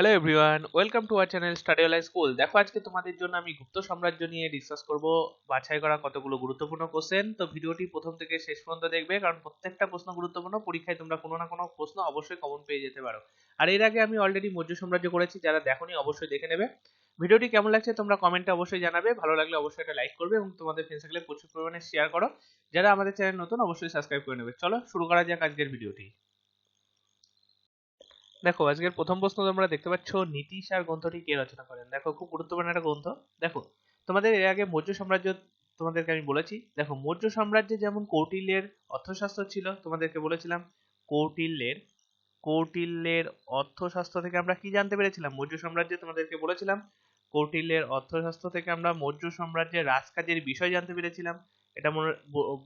Hello everyone welcome to our channel study online school দেখো, আজকে তোমাদের জন্য আমি গুপ্ত সাম্রাজ্য নিয়ে ডিসকাস করব, বাছাই করা কতগুলো গুরুত্বপূর্ণ কোশ্চেন তো ভিডিওটি প্রথম থেকে শেষ পর্যন্ত দেখবে, কারণ প্রত্যেকটা প্রশ্ন গুরুত্বপূর্ণ, পরীক্ষায় তোমরা কোনো না কোনো প্রশ্ন অবশ্যই কমন পেয়ে যেতে পারো। আর এর আগে আমি অলরেডি মৌর্য সাম্রাজ্য করেছি, যারা দেখোনি অবশ্যই দেখে নেবে। ভিডিওটি কেমন লাগছে তোমরা কমেন্টে অবশ্যই জানাবে, ভালো লাগলে অবশ্যই এটা লাইক করবে এবং তোমাদের ফ্রেন্ডস সার্কেলে প্রচুর পরিমাণে শেয়ার করো। যারা আমাদের চ্যানেল নতুন, অবশ্যই সাবস্ক্রাইব করে নেবে। চলো, শুরু করা যাক আজকের ভিডিওটি দেখো, আজকের প্রথম প্রশ্ন তোমরা দেখতে পাচ্ছ নীতিশার গ্রন্থটি কে রচনা করেন? দেখো, খুব গুরুত্বপূর্ণ একটা গ্রন্থ। দেখো, তোমাদের এর আগে মৌর্য সাম্রাজ্য তোমাদেরকে আমি বলেছি। দেখো, মৌর্য সাম্রাজ্যে যেমন কৌটিল্যের অর্থশাস্ত্র ছিল, তোমাদেরকে বলেছিলাম, কৌটিল্যের কৌটিল্যের অর্থশাস্ত্র থেকে আমরা কি জানতে পেরেছিলাম? মৌর্য সাম্রাজ্যে তোমাদেরকে বলেছিলাম, কৌটিল্যের অর্থশাস্ত্র থেকে আমরা মৌর্য সাম্রাজ্যের রাজকাজের বিষয় জানতে পেরেছিলাম। এটা মনে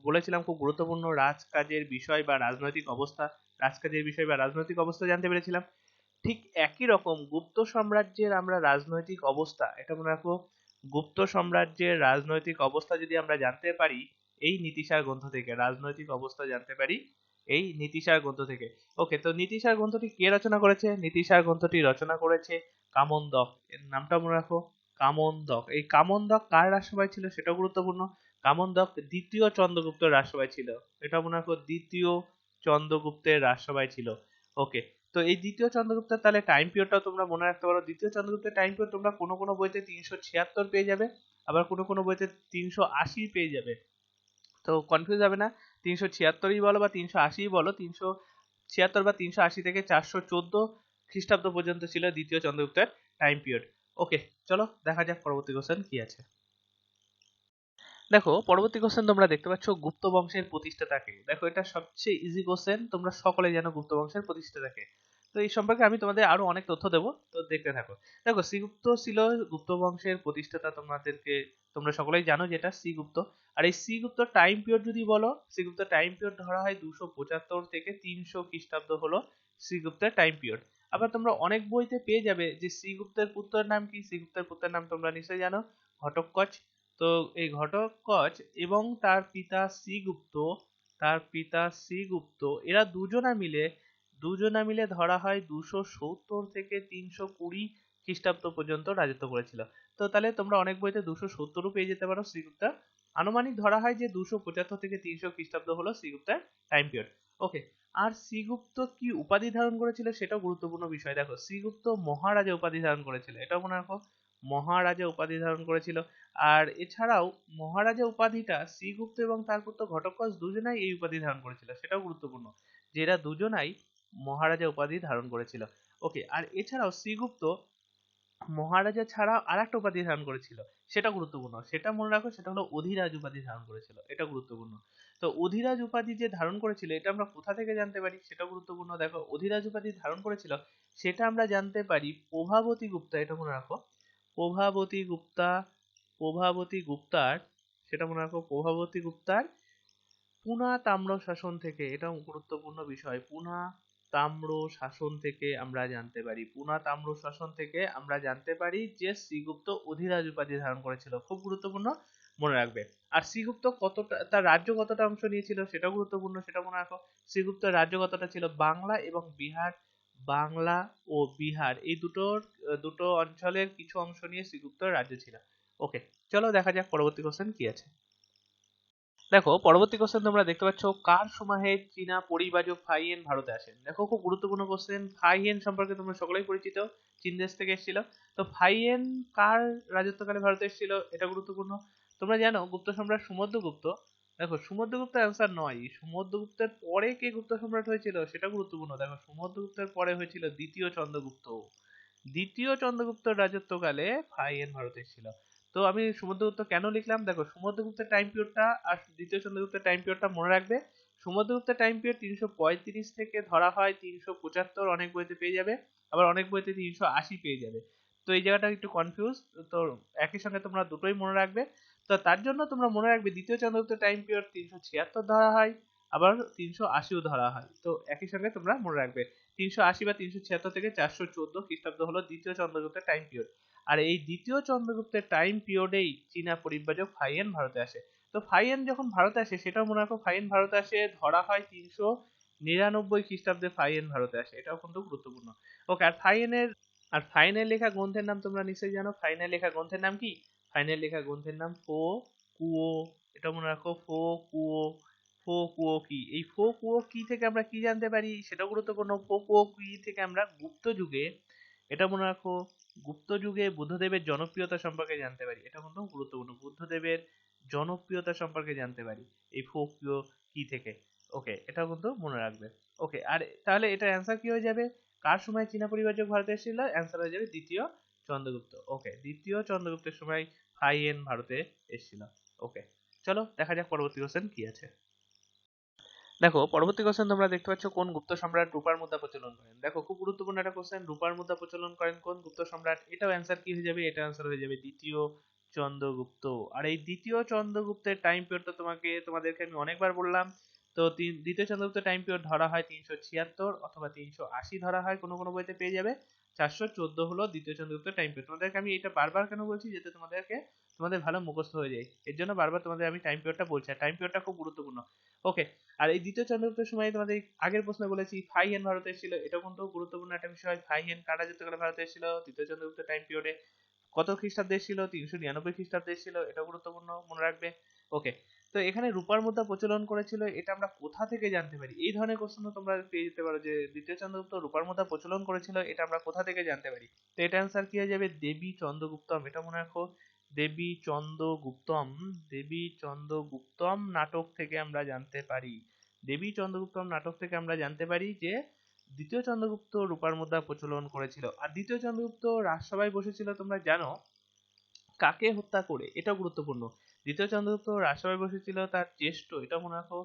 বলেছিলাম, খুব গুরুত্বপূর্ণ রাজকাজের বিষয় বা রাজনৈতিক অবস্থা। রাজকাজের বিষয় বা রাজনৈতিক অবস্থা জানতে পেরেছিলাম। ঠিক একই রকম গুপ্ত সাম্রাজ্যের আমরা রাজনৈতিক অবস্থা, এটা মনে রাখো গুপ্ত সাম্রাজ্যের রাজনৈতিক অবস্থা যদি আমরা জানতে পারি, এই নীতিশার গ্রন্থ থেকে, রাজনৈতিক অবস্থা জানতে পারি, এই নীতিশার গ্রন্থ থেকে। ওকে তো নীতিশার গ্রন্থটি কে রচনা করেছে? নীতিশার গ্রন্থটি রচনা করেছে কামন্দক। এর নামটা মনে রাখো, কামন্দক। এই কামন্দক কার রাজসভায় ছিল? সেটাও গুরুত্বপূর্ণ। কামন্দক দ্বিতীয় চন্দ্রগুপ্ত রাজসভায় ছিল। এটা মনে রাখো, দ্বিতীয় চন্দ্রগুপ্তের রাজসভায় ছিল। ওকে তো এই দ্বিতীয় চন্দ্রগুপ্তের তাহলে টাইম পিরিয়ডটাও তোমরা মনে রাখতে পারো। দ্বিতীয় চন্দ্রগুপ্তের টাইম পিরিয়ড তোমরা কোনো কোনো বইতে তিনশো ছিয়াত্তর পেয়ে যাবে, আবার কোনো কোনো বইতে তিনশো আশি পেয়ে যাবে। তো কনফিউজ হবে না, তিনশো ছিয়াত্তরই বলো বা তিনশো আশিই বলো, তিনশো ছিয়াত্তর বা তিনশো আশি থেকে চারশো চোদ্দ খ্রিস্টাব্দ পর্যন্ত ছিল দ্বিতীয় চন্দ্রগুপ্তের টাইম পিরিয়ড ওকে চলো দেখা যাক পরবর্তী কোশ্চেন কি আছে। দেখো, পরবর্তী কোশ্চেন তোমরা দেখতে পাচ্ছ গুপ্ত বংশের প্রতিষ্ঠাতাকে। দেখো, এটা সবচেয়ে ইজি কোশ্চেন তোমরা সকলে জানো গুপ্ত বংশের প্রতিষ্ঠাতাকে। তো এই সম্পর্কে আমি তোমাদের আরও অনেক তথ্য দেবো, তো দেখতে থাকো। দেখো, শ্রীগুপ্ত ছিল গুপ্ত বংশের প্রতিষ্ঠাতা তোমাদেরকে, তোমরা সকলেই জানো যেটা শ্রীগুপ্ত। আর এই শ্রীগুপ্ত টাইম পিরিয়ড যদি বলো, শ্রীগুপ্ত টাইম পিরিয়ড ধরা হয় দুশো পঁচাত্তর থেকে তিনশো খ্রিস্টাব্দ হলো শ্রীগুপ্তের টাইম পিরিয়ড আবার তোমরা অনেক বইতে পেয়ে যাবে যে শ্রীগুপ্তের পুত্রের নাম কি? শ্রীগুপ্তের পুত্রের নাম তোমরা নিশ্চয়ই জানো ঘটকচ তো এই ঘটকচ এবং তার পিতা শ্রীগুপ্ত, তার পিতা শ্রীগুপ্ত, এরা দুজনা মিলে দুজনা মিলে ধরা হয় দুশো সত্তর থেকে তিনশো কুড়ি খ্রিস্টাব্দ পর্যন্ত রাজত্ব করেছিল। তো তাহলে তোমরা অনেক বইতে দুশো সত্তরও পেয়ে যেতে পারো শ্রীগুপ্তা আনুমানিক ধরা হয় যে দুশো পঁচাত্তর থেকে তিনশো খ্রিস্টাব্দ হলো শ্রীগুপ্তার টাইম পিরিয়ড ওকে আর শ্রীগুপ্ত কি উপাধি ধারণ করেছিল সেটাও গুরুত্বপূর্ণ বিষয়। দেখো, শ্রীগুপ্ত মহারাজা উপাধি ধারণ করেছিল, এটাও মনে রাখো। মহারাজা উপাধি ধারণ করেছিল। আর এছাড়াও মহারাজা উপাধিটা শ্রীগুপ্ত এবং তার পুত্র ঘটকচ দুজনাই এই উপাধি ধারণ করেছিল। সেটাও গুরুত্বপূর্ণ যে এরা দুজনাই মহারাজা উপাধি ধারণ করেছিল। ওকে আর এছাড়াও শ্রীগুপ্ত মহারাজা ছাড়া আর একটা উপাধি ধারণ করেছিল। সেটা গুরুত্বপূর্ণ। সেটা মনে রাখো, সেটা হলো অধিরাজ উপাধি ধারণ করেছিল। এটা গুরুত্বপূর্ণ। তো অধিরাজ উপাধি যে ধারণ করেছিল, এটা আমরা কোথা থেকে জানতে পারি? সেটা গুরুত্বপূর্ণ। দেখো, অধিরাজ উপাধি ধারণ করেছিল, সেটা আমরা জানতে পারি প্রভাবতী গুপ্তা, এটা মনে রাখো। প্রভাবতী গুপ্তা, প্রভাবতী গুপ্তার, সেটা মনে রাখো, প্রভাবতী গুপ্তার, পুনা তাম্র শাসন থেকে এটা গুরুত্বপূর্ণ বিষয়, পুনা তাম্র শাসন থেকে আমরা জানতে পারি, পুনা তাম্র শাসন থেকে আমরা জানতে পারি যে শ্রীগুপ্ত অধিরাজ উপাধি ধারণ করেছিল, খুব গুরুত্বপূর্ণ মনে রাখবে। আর শ্রীগুপ্ত কতটা, তার রাজ্য কতটা অংশ নিয়েছিল, সেটাও গুরুত্বপূর্ণ, সেটা মনে রাখো, শ্রীগুপ্তের রাজ্য কতটা ছিল, বাংলা এবং বিহার বাংলা ও বিহার এই দুটোর দুটো অঞ্চলের কিছু অংশ নিয়ে শ্রীগুপ্তর রাজ্য ছিল ওকে চলো দেখা যাক পরবর্তী কোশ্চেন কি আছে। দেখো, পরবর্তী কোশ্চেন তোমরা দেখতে পাচ্ছ, কার সময়ে চীনা পরিবাজক ফাইয়েন ভারতে আসেন? দেখো, খুব গুরুত্বপূর্ণ কোশ্চেন ফাইয়েন সম্পর্কে তোমরা সকলেই পরিচিত, চীন দেশ থেকে এসেছিল। তো ফাইয়েন কার রাজত্বকালে ভারতে এসেছিল? এটা গুরুত্বপূর্ণ। তোমরা জানো, গুপ্ত সম্রাট সুমদ্রগুপ্ত দেখো সুমদ্রগুপ্ত অ্যান্সার নয়। সুমদ্রগুপ্তের পরে কে গুপ্ত সম্রাট হয়েছিল সেটা গুরুত্বপূর্ণ। দেখো সুমদ্রগুপ্তের পরে হয়েছিল দ্বিতীয় চন্দ্রগুপ্ত। দ্বিতীয় চন্দ্রগুপ্ত রাজত্বকালে ফাইয়েন ভারতে এসেছিল। তো আমি সমুদ্রগুপ্ত কেন লিখলাম? দেখো সমুদ্রগুপ্তের টাইম পিরিয়ডটা আর দ্বিতীয় চন্দ্রগুপ্তের টাইম পিরিয়ডটা মনে রাখবে। সমুদ্রগুপ্তের টাইম পিরিয়ড তিনশো পঁয়ত্রিশ থেকে ধরা হয় তিনশো পঁচাত্তর। অনেক বইতে পেয়ে যাবে। আবার অনেক বইতে তিনশো আশি পেয়ে যাবে। তো এই জায়গাটা একটু কনফিউজ তো একই সঙ্গে তোমরা দুটোই মনে রাখবে। তো তার জন্য তোমরা মনে রাখবে দ্বিতীয় চন্দ্রগুপ্তের টাইম পিরিয়ড তিনশো ছিয়াত্তর ধরা হয়, আবার তিনশো আশিও ধরা হয়। তো একই সঙ্গে তোমরা মনে রাখবে, তিনশো আশি বা তিনশো ছিয়াত্তর থেকে চারশো চোদ্দ খ্রিস্টাব্দ হলো দ্বিতীয় চন্দ্রগুপ্তের টাইম পিরিয়ড আর এই দ্বিতীয় চন্দ্রগুপ্তের টাইম পিরিয়ডেই চীনা পরিব্রাজক ফাইয়েন ভারতে আসে। তো ফাইয়েন যখন ভারতে আসে, সেটাও মনে রাখো ফাইয়েন ভারতে আসে, ধরা হয় তিনশো নিরানব্বই খ্রিস্টাব্দে ফাইয়েন ভারতে আসে। এটাও কিন্তু গুরুত্বপূর্ণ। ওকে, আর ফাইয়েনের, আর ফাইনাল লেখা গ্রন্থের নাম তোমরা নিশ্চয়ই জানো। ফাইনাল লেখা গ্রন্থের নাম কি? ফাইনাল লেখা গ্রন্থের নাম ফো কুয়ো। এটা মনে রাখো, ফো কুয়ো ফো কুয়ো কি? এই ফো কুয়ো কি থেকে আমরা কি জানতে পারি? সেটা গুরুত্বপূর্ণ। ফো কুয়ো কি থেকে আমরা গুপ্ত যুগে, এটা মনে রাখো, গুপ্ত যুগে বুদ্ধদেবের জনপ্রিয়তা সম্পর্কে জানতে পারি। এটা কিন্তু গুরুত্বপূর্ণ। বুদ্ধদেবের জনপ্রিয়তা সম্পর্কে জানতে পারি, এই ফোক কি থেকে। ওকে এটা কিন্তু মনে রাখবে। ওকে, আর তাহলে এটা অ্যান্সার কি হয়ে যাবে? কার সময় চীনা পরিবারক ভারতে এসেছিল? অ্যান্সার হয়ে যাবে দ্বিতীয় চন্দ্রগুপ্ত। ওকে, দ্বিতীয় চন্দ্রগুপ্তের সময় হাইয়েন ভারতে এসেছিল। ওকে, চলো দেখা যাক পরবর্তী কোশ্চেন কি আছে। দেখো, পরবর্তী কোশ্চেন তোমরা দেখতে পাচ্ছ কোন গুপ্ত সম্রাট রূপার মুদ্রা প্রচলন করেন। দেখো, খুব গুরুত্বপূর্ণ একটা কোশ্চেন রূপার মুদ্রা প্রচলন করেন কোন গুপ্ত সম্রাট? এটাও অ্যান্সার কি হয়ে যাবে? এটা অ্যান্সার হয়ে যাবে দ্বিতীয় চন্দ্রগুপ্ত। আর এই দ্বিতীয় চন্দ্রগুপ্তের টাইম পিরিয়ডটা তোমাকে, তোমাদেরকে আমি অনেকবার বললাম তো দ্বিতীয় চন্দ্রগুপ্ত টাইম পিরিয়ড ধরা হয় তিনশো ছিয়াত্তর অথবা তিনশো আশি ধরা হয়, কোনো কোনো বইতে পেয়ে যাবে। চারশো চোদ্দ হলো দ্বিতীয় চন্দ্রগুপ্ত টাইম পিরিয়ড তোমাদেরকে আমি এটা বারবার কেন বলছি? যাতে তোমাদেরকে, তোমাদের ভালো মুখস্থ হয়ে যায়। এর জন্য বারবার তোমাদের আমি টাইম পিরিয়ডটা বলছি। আর টাইম পিরিয়ডটা খুব গুরুত্বপূর্ণ। ওকে আর এই দ্বিতীয় চন্দ্রগুপ্তের সময় তোমাদের আগের প্রশ্নে বলেছি ফাইহেন ভারতে এসেছিল। এটা কিন্তু গুরুত্বপূর্ণ একটা বিষয়। ফাইহেন কাটা যেতে গেলে ভারতে এসেছিল? দ্বিতীয় চন্দ্রগুপ্ত টাইম পিরিয়ডে কত খ্রিস্টাব্দে ছিল তিনশো নিরানব্বই খ্রিস্টাব্দে ছিল এটা গুরুত্বপূর্ণ। মনে রাখবে? ওকে তো এখানে রূপার মুদ্রা প্রচলন করেছিল, এটা আমরা কোথা থেকে জানতে পারি? এই ধরনের কোশ্চেন তোমরা পেয়ে যেতে পারো যে দ্বিতীয় চন্দ্রগুপ্ত রূপার মুদ্রা প্রচলন করেছিল, এটা আমরা কোথা থেকে জানতে পারি? তো এটা অ্যান্সার কি হয়ে যাবে? দেবী চন্দ্রগুপ্তম, এটা মনে রাখো। দেবী চন্দ্রগুপ্তম দেবী চন্দ্রগুপ্তম নাটক থেকে আমরা জানতে পারি। দেবী চন্দ্রগুপ্তম নাটক থেকে আমরা জানতে পারি যে দ্বিতীয় চন্দ্রগুপ্ত রূপার মুদ্রা প্রচলন করেছিল। আর দ্বিতীয় চন্দ্রগুপ্ত রাজসভায় বসেছিল, তোমরা জানো, কাকে হত্যা করে? এটা গুরুত্বপূর্ণ। দ্বিতীয় চন্দ্রগুপ্ত রাজসভায় বসেছিল, তার জ্যেষ্ঠ, এটা মনে রাখো,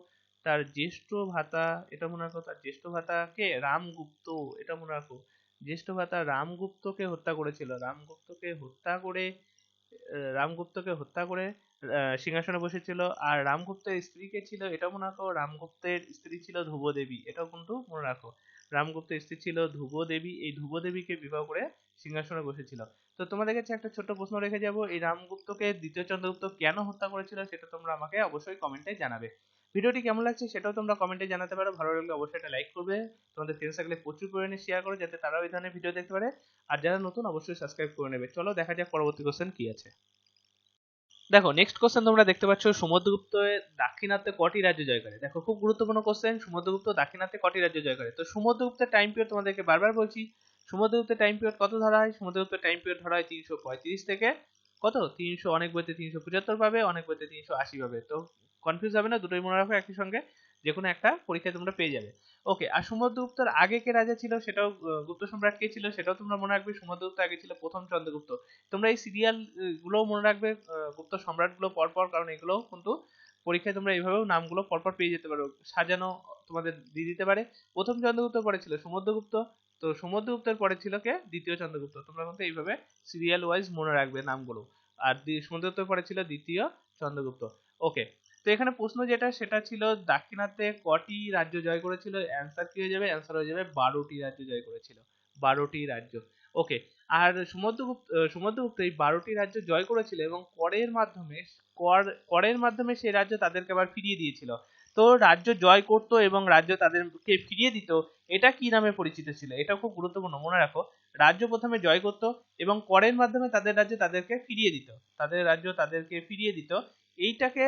তার জ্যেষ্ঠ ভাতা, এটা মনে রাখো, তার জ্যেষ্ঠ ভাতা কে রামগুপ্ত, এটা মনে রাখো, জ্যেষ্ঠ ভাতা রামগুপ্তকে হত্যা করেছিল, রামগুপ্তকে হত্যা করে রামগুপ্তকে হত্যা করে সিংহাসনে বসেছিল, আর রামগুপ্তের স্ত্রী কে ছিল, এটা মনে রাখো, রামগুপ্তের স্ত্রী ছিল ধ্রুবদেবী, এটাও কিন্তু মনে রাখো, রামগুপ্তের স্ত্রী ছিল ধ্রুবদেবী, এই ধ্রুবদেবীকে বিবাহ করে সিংহাসনে বসেছিল। তো তোমাদের কাছে একটা ছোট্ট প্রশ্ন রেখে যাব, এই রামগুপ্তকে দ্বিতীয় চন্দ্রগুপ্ত কেন হত্যা করেছিল সেটা তোমরা আমাকে অবশ্যই কমেন্টে জানাবে। ভিডিওটি কেমন লাগছে সেটাও তোমরা কমেন্টে জানাতে পারো, ভালো লাগলে অবশ্যই একটা লাইক করবে, তোমাদের ফ্রেন্ডস থাকলে প্রচুর পরিমাণে শেয়ার করো যাতে তারাও এই ধরনের ভিডিও দেখতে পারে, আর যারা নতুন অবশ্যই সাবস্ক্রাইব করে নেবে। চলো দেখা যাক পরবর্তী কোশ্চেন কি আছে। দেখো নেক্সট কোশ্চেন তোমরা দেখতে পাচ্ছ সমুদ্রগুপ্ত দাক্ষিণাত্যে কটি রাজ্য জয় করে? দেখো, খুব গুরুত্বপূর্ণ কোশ্চেন সমুদ্রগুপ্ত দাক্ষিণাত্যে কটি রাজ্য জয় করে? তো সমুদ্রগুপ্তের টাইম পিরিয়ড তোমাদেরকে বারবার বলছি সমুদ্রগুপ্তের টাইম পিরিয়ড কত ধরা হয়? সমুদ্রগুপ্তের টাইম পিরিয়ড ধরা হয় তিনশো পঁয়ত্রিশ থেকে। কত? তিনশো অনেক বইতে তিনশো পঁচাত্তর পাবে, অনেক বইতে তিনশো আশি পাবে। তো কনফিউজ হবে না, দুটোই মনে রাখো একই সঙ্গে। যে কোনো একটা পরীক্ষায় তোমরা পেয়ে যাবে। ওকে আর সমুদ্রগুপ্তর আগে কে রাজা ছিল সেটাও গুপ্ত সম্রাট কে ছিল সেটাও তোমরা মনে রাখবে। সমুদ্রগুপ্ত আগে ছিল প্রথম চন্দ্রগুপ্ত। তোমরা এই সিরিয়ালগুলো মনে রাখবে গুপ্ত সম্রাটগুলো পরপর, কারণ এগুলো কিন্তু পরীক্ষায় তোমরা এইভাবেও নামগুলো পরপর পেয়ে যেতে পারো। সাজানো তোমাদের দিয়ে দিতে পারে। প্রথম চন্দ্রগুপ্ত পরে ছিল সমুদ্রগুপ্ত তো সমুদ্রগুপ্তের পরে ছিল কে? দ্বিতীয় চন্দ্রগুপ্ত। তোমরা কিন্তু এইভাবে সিরিয়াল ওয়াইজ মনে রাখবে নামগুলো। আর সমুদ্রগুপ্তের পরে ছিল দ্বিতীয় চন্দ্রগুপ্ত। ওকে তো এখানে প্রশ্ন যেটা, সেটা ছিল দাক্ষিণাত্যে কটি রাজ্য জয় করেছিল? অ্যান্সার কি হয়ে যাবে? অ্যান্সার হয়ে যাবে বারোটি রাজ্য জয় করেছিল। বারোটি রাজ্য। ওকে আর সমুদ্রগুপ্ত সমুদ্রগুপ্ত এই বারোটি রাজ্য জয় করেছিল এবং করের মাধ্যমে, কর, করের মাধ্যমে সেই রাজ্য তাদেরকে আবার ফিরিয়ে দিয়েছিল। তো রাজ্য জয় করতো এবং রাজ্য তাদেরকে ফিরিয়ে দিত। এটা কি নামে পরিচিত ছিল? এটা খুব গুরুত্বপূর্ণ। মনে রাখো, রাজ্য প্রথমে জয় করত এবং করের মাধ্যমে তাদের রাজ্য তাদেরকে ফিরিয়ে দিত। তাদের রাজ্য তাদেরকে ফিরিয়ে দিত। এইটাকে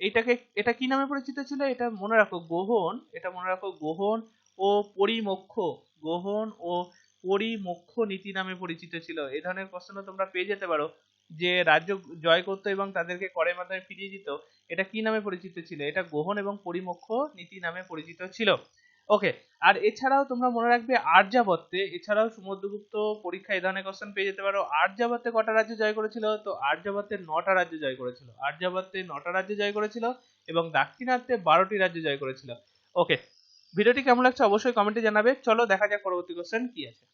এইটাকে, এটা কি নামে পরিচিত ছিল? এটা মনে রাখো, গোহন, এটা মনে রাখো, গোহন ও পরিমক্ষ, গোহন ও পরিমক্ষ নীতি নামে পরিচিত ছিল। এ ধরনের প্রশ্ন তোমরা পেয়ে যেতে পারো যে রাজ্য জয় করতো এবং তাদেরকে করের মাধ্যমে ফিরিয়ে দিত। এটা কি নামে পরিচিত ছিল? এটা গোহন এবং পরিমক্ষ নীতি নামে পরিচিত ছিল। ওকে আর এছাড়াও তোমরা মনে রাখবে আর্যাবর্তে এছাড়াও সমুদ্রগুপ্ত পরীক্ষা এই ধরনের কোশ্চেন পেয়ে যেতে পারো। আর্যাবর্তে কটা রাজ্য জয় করেছিল? তো আর্যাবর্তে নটা রাজ্য জয় করেছিল। আর্যাবর্তে নটা রাজ্য জয় করেছিল এবং দাক্ষিণাত্যে বারোটি রাজ্য জয় করেছিল। ওকে ভিডিওটি কেমন লাগছে অবশ্যই কমেন্টে জানাবে। চলো দেখা যাক পরবর্তী কোশ্চেন কি আছে।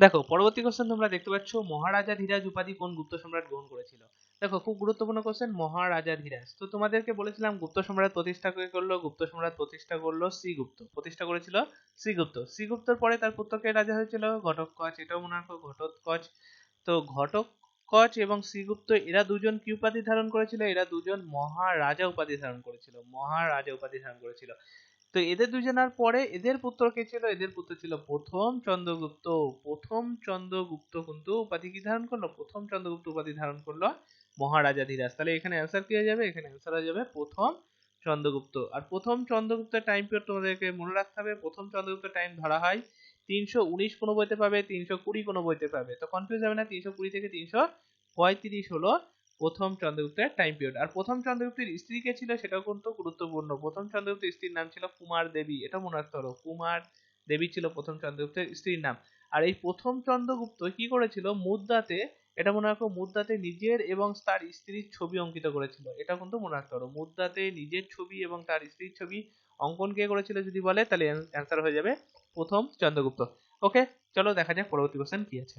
দেখো, পরবর্তী কোশ্চেন তোমরা দেখতে পাচ্ছ, মহারাজা ধীরাজ উপাধি কোন গুপ্ত সম্রাট গ্রহণ করেছিল? দেখো, খুব গুরুত্বপূর্ণ কোশ্চেন মহারাজা ধীরাজ। তো তোমাদেরকে বলেছিলাম, গুপ্ত সম্রাট প্রতিষ্ঠা করল? গুপ্ত সম্রাট প্রতিষ্ঠা করল শ্রীগুপ্ত। প্রতিষ্ঠা করেছিল শ্রীগুপ্ত। শ্রীগুপ্তর পরে তার পুত্রকে রাজা হয়েছিল ঘটোৎকচ। এটাও মনে রাখো ঘটোৎকচ। তো ঘটোৎকচ এবং শ্রীগুপ্ত, এরা দুজন কি উপাধি ধারণ করেছিল? এরা দুজন মহারাজা উপাধি ধারণ করেছিল। মহারাজা উপাধি ধারণ করেছিল। তো এদের দুজনের পরে এদের পুত্র কে ছিল? এদের পুত্র ছিল প্রথম চন্দ্রগুপ্ত। প্রথম চন্দ্রগুপ্ত কিন্তু উপাধি কি ধারণ করল? প্রথম চন্দ্রগুপ্ত উপাধি ধারণ করল মহারাজা ধীরাজ। তাহলে এখানে অ্যান্সার কি হয়ে যাবে? এখানে অ্যান্সার হয়ে যাবে প্রথম চন্দ্রগুপ্ত। আর প্রথম চন্দ্রগুপ্তের টাইম পিরিয়ড তোমাদেরকে মনে রাখতে হবে, প্রথম চন্দ্রগুপ্তের টাইম ধরা হয় তিনশো উনিশ কোনো বইতে পাবে, তিনশো কুড়ি কোনো বইতে পাবে। তো কনফিউজ হবে না, তিনশো কুড়ি থেকে তিনশো পঁয়ত্রিশ হলো প্রথম চন্দ্রগুপ্তের টাইম পিরিয়ড আর প্রথম চন্দ্রগুপ্তের স্ত্রী কে ছিল সেটাও কিন্তু গুরুত্বপূর্ণ। প্রথম চন্দ্রগুপ্তের স্ত্রীর নাম ছিল কুমার দেবী। এটা মনে রাখতে হলো কুমার দেবী ছিল প্রথম চন্দ্রগুপ্তের স্ত্রীর নাম। আর এই প্রথম চন্দ্রগুপ্ত কি করেছিল? মুদ্রাতে এটা মনে রাখো মুদ্রাতে নিজের এবং তার স্ত্রীর ছবি অঙ্কিত করেছিল। এটা কিন্তু মনে রাখতে পারো। মুদ্রাতে নিজের ছবি এবং তার স্ত্রীর ছবি অঙ্কন কে করেছিল যদি বলে, তাহলে অ্যান্সার হয়ে যাবে প্রথম চন্দ্রগুপ্ত। ওকে, চলো দেখা যাক পরবর্তী কোশ্চেন কি আছে।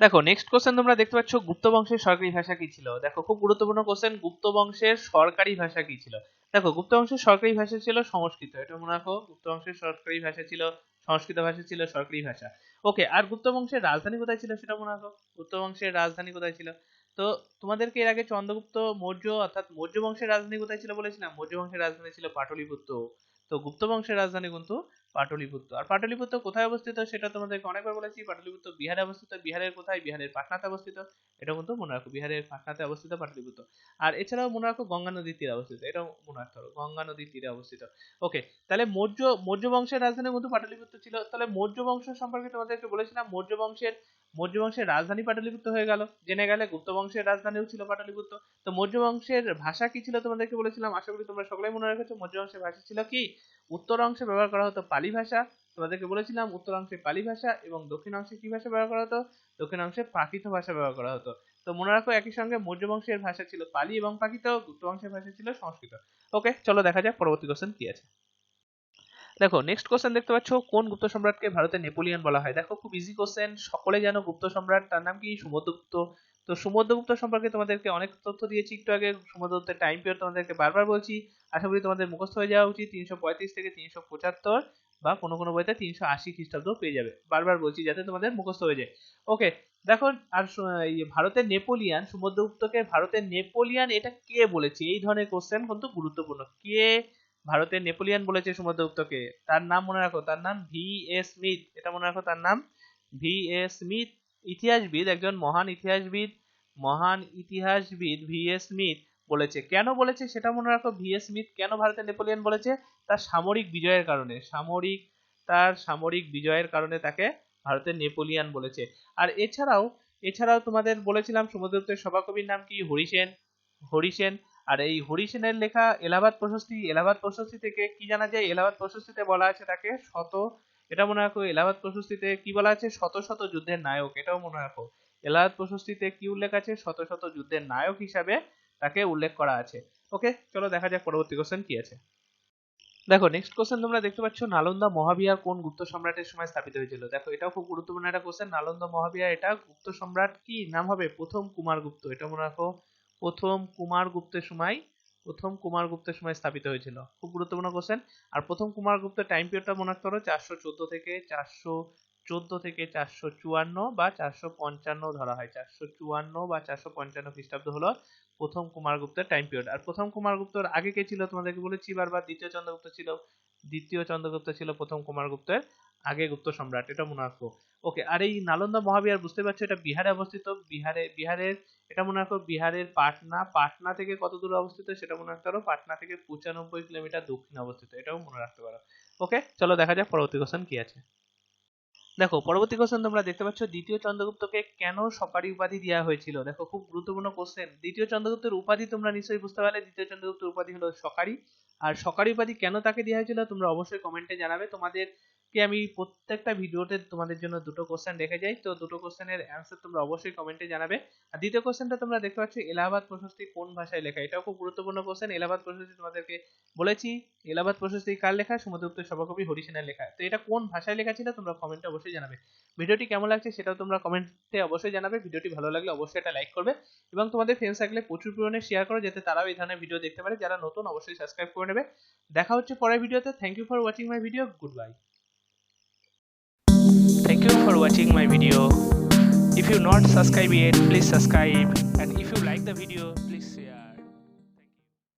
দেখো নেক্সট কোশ্চেন তোমরা দেখতে পাচ্ছ গুপ্ত বংশের সরকারি ভাষা কি ছিল? দেখো, খুব গুরুত্বপূর্ণ কোশ্চেন গুপ্ত বংশের সরকারি ভাষা কি ছিল? দেখো, গুপ্ত বংশের সরকারি ভাষা ছিল সংস্কৃত। এটা মনে রাখো, গুপ্ত বংশের সরকারি ভাষা ছিল সংস্কৃত ভাষা ছিল, সরকারি ভাষা। ওকে আর গুপ্ত বংশের রাজধানী কোথায় ছিল সেটা মনে রাখো। গুপ্ত বংশের রাজধানী কোথায় ছিল? তো তোমাদেরকে এর আগে চন্দ্রগুপ্ত মৌর্য অর্থাৎ মৌর্য বংশের রাজধানী কোথায় ছিল বলেছিলাম? মৌর্য বংশের রাজধানী ছিল পাটলিপুত্র। তো গুপ্ত বংশের রাজধানী কিন্তু পাটলিপুত্র। আর পাটলিপুত্র কোথায় অবস্থিত সেটা তোমাদেরকে অনেকবার বলেছি। পাটলিপুত্র বিহারে অবস্থিত। বিহারের কোথায়? বিহারের পাটনাতে অবস্থিত। এটা কিন্তু মনে রাখো বিহারের পাটনাতে অবস্থিত পাটলিপুত্র। আর এছাড়াও মনে রাখো গঙ্গা নদীর তীরে অবস্থিত। এটাও মনে রাখতে হবে গঙ্গা নদীর তীরে অবস্থিত। ওকে তাহলে মৌর্য মৌর্য বংশের রাজধানী কিন্তু পাটলিপুত্র ছিল। তাহলে মৌর্য বংশ সম্পর্কে তোমাদেরকে বলেছিলাম। মৌর্য বংশের মৌর্য বংশের রাজধানী পাটলিপুত্র হয়ে গেল। জেনে গেলে গুপ্ত বংশের রাজধানীও ছিল পাটলিপুত্র। তো মৌর্য বংশের ভাষা কি ছিল তোমাদেরকে বলেছিলাম? আশা করি তোমরা সকলেই মনে রেখেছো মৌর্য বংশের ভাষা ছিল কি? উত্তর অংশে ব্যবহার করা হতো পালি ভাষা। তোমাদেরকে বলেছিলাম, উত্তর অংশে পালি ভাষা এবং দক্ষিণ অংশে কি ভাষা ব্যবহার করা হতো? দক্ষিণ অংশে প্রাকৃত ভাষা ব্যবহার করা হতো। তো মনে রাখো, একই সঙ্গে মৌর্য বংশের ভাষা ছিল পালি এবং প্রাকৃত গুপ্ত বংশের ভাষা ছিল সংস্কৃত। ওকে, চলো দেখা যাক পরবর্তী কোশ্চেন কি আছে। দেখো নেক্সট কোশ্চেন দেখতে পাচ্ছ, কোন গুপ্ত সম্রাটকে ভারতের নেপোলিয়ন বলা হয়? দেখো, খুব ইজি কোশ্চেন সকলে জানো গুপ্ত সম্রাট, তার নাম কি? সমুদ্রগুপ্ত তো সমুদ্রগুপ্ত সম্পর্কে তোমাদেরকে অনেক তথ্য দিয়েছি একটু আগে সমুদ্রগুপ্তের টাইম পিরিয়ড তোমাদেরকে বারবার বলছি। আশা করি তোমাদের মুখস্থ হয়ে যাওয়া উচিত, তিনশো পঁয়ত্রিশ থেকে তিনশো পঁচাত্তর বা কোনো কোনো বইতে তিনশো আশি খ্রিস্টাব্দ পেয়ে যাবে। বারবার বলছি যাতে তোমাদের মুখস্থ হয়ে যায়। ওকে, দেখো, আর ভারতের নেপোলিয়ান সমুদ্রগুপ্তকে ভারতের নেপোলিয়ান এটা কে বলেছে? এই ধরনের কোশ্চেন কিন্তু গুরুত্বপূর্ণ। কে ভারতের নেপোলিয়ান বলেছে সমুদ্রগুপ্তকে তার নাম মনে রাখো, তার নাম ভি এ স্মিথ। এটা মনে রাখো, তার নাম ভি এ স্মিথ। ইতিহাসবিদ, একজন মহান ইতিহাসবিদ মহান ইতিহাসবিদ ভি এ স্মিথ বলেছে। কেন বলেছে সেটা মনে রাখো, ভি এ স্মিথ কেন ভারতের নেপোলিয়ান বলেছে? তার সামরিক বিজয়ের কারণে, সামরিক, তার সামরিক বিজয়ের কারণে তাকে ভারতের নেপোলিয়ান বলেছে। আর এছাড়াও এছাড়াও তোমাদের বলেছিলাম সমুদ্রগুপ্তের সভাকবির নাম কি? হরিসেন। হরিসেন। আর এই হরিসেনের লেখা এলাহাবাদ প্রশস্তি এলাহাবাদ প্রশস্তি থেকে কি জানা যায়? এলাহাবাদ প্রশস্তিতে বলা আছে তাকে শত, এটা মনে রাখো, এলাহাবাদ প্রশস্তিতে কি বলা আছে? শত শত যুদ্ধের নায়ক, এটাও মনে রাখো। এলাহাবাদ প্রশস্তিতে কি উল্লেখ আছে? শত শত যুদ্ধের নায়ক হিসাবে তাকে উল্লেখ করা আছে। ওকে চলো দেখা যাক পরবর্তী কোশ্চেন কি আছে। দেখো নেক্সট কোশ্চেন তোমরা দেখতে পাচ্ছ, নালন্দা মহাবিহার কোন গুপ্ত সম্রাটের সময় স্থাপিত হয়েছিল? দেখো, এটাও খুব গুরুত্বপূর্ণ একটা কোশ্চেন নালন্দা মহাবিহার এটা গুপ্ত সম্রাট কি? নাম হবে প্রথম কুমারগুপ্ত এটা মনে রাখো। প্রথম কুমারগুপ্তের সময়, প্রথম কুমারগুপ্তের সময় স্থাপিত হয়েছিল। খুব গুরুত্বপূর্ণ কোশ্চেন আর প্রথম কুমারগুপ্তের টাইম পিরিয়ডটা মনে রাখতে পারো, চারশো চোদ্দ থেকে চারশো চোদ্দ থেকে চারশো চুয়ান্ন বা চারশো পঞ্চান্ন ধরা হয়। চারশো চুয়ান্ন বা চারশো পঞ্চান্ন খ্রিস্টাব্দ হলো প্রথম কুমারগুপ্তের টাইম পিরিয়ড আর প্রথম কুমারগুপ্তর আগে কে ছিল তোমাদেরকে বলেছি, বারবার দ্বিতীয় চন্দ্রগুপ্ত ছিল, দ্বিতীয় চন্দ্রগুপ্ত ছিল প্রথম কুমারগুপ্তের আগে গুপ্ত সম্রাট, এটা মনে রাখব ওকে আর এই নালন্দা মহাবিহার বুঝতে পারছ, এটা বিহারে অবস্থিত। বিহারে, বিহারের এটা মনে রাখো বিহারের পাটনা পাটনা থেকে কত দূরে অবস্থিত? সেটা মনে রাখতে পারো। পাটনা থেকে পঁচানব্বই কিলোমিটার দক্ষিণে অবস্থিত। এটাও মনে রাখতে পারো। ওকে চলো দেখা যাক পরবর্তী কোশ্চেন কি আছে। দেখো, পরবর্তী কোশ্চেন তোমরা দেখতে পাচ্ছ, দ্বিতীয় চন্দ্রগুপ্তকে কেন সকারি উপাধি দেওয়া হয়েছিল? দেখো, খুব গুরুত্বপূর্ণ কোশ্চেন দ্বিতীয় চন্দ্রগুপ্তের উপাধি তোমরা নিশ্চয়ই বুঝতে পারলে। দ্বিতীয় চন্দ্রগুপ্তের উপাধি হলো সকারি আর সকারি উপাধি কেন তাকে দেওয়া হয়েছিল? তোমরা অবশ্যই কমেন্টে জানাবে। তোমাদের কে আমি প্রত্যেকটা ভিডিওতে তোমাদের জন্য দুটো কোশ্চেন রেখে যাই। তো দুটো কোশ্চেনের অ্যান্সার তোমরা অবশ্যই কমেন্টে জানাবে। আর দ্বিতীয় কোশ্চেনটা তোমরা দেখতে পাচ্ছ এলাহাবাদ প্রশস্তি কোন ভাষায় লেখা? এটাও খুব গুরুত্বপূর্ণ কোশ্চেন এলাহাবাদ প্রশস্তি তোমাদেরকে বলেছি। এলাহাবাদ প্রশস্তি কার লেখা? সমুদ্রগুপ্তের সভাকবি হরিসেনের লেখা। তো এটা কোন ভাষায় লেখা ছিল? তোমরা কমেন্টে অবশ্যই জানাবে। ভিডিওটি কেমন লাগছে সেটাও তোমরা কমেন্টে অবশ্যই জানাবে। ভিডিওটি ভালো লাগলে অবশ্যই এটা লাইক করবে। এবং তোমাদের ফ্রেন্ড সার্কেলে প্রচুর পরিমাণে শেয়ার করো যাতে তারাও এই ধরনের ভিডিও দেখতে পারে। যারা নতুন, অবশ্যই সাবস্ক্রাইব করে নেবে। দেখা হচ্ছে পরের ভিডিওতে thank you for watching my video good bye for watching my video. If you not subscribe yet, please subscribe and if you like the video, please share.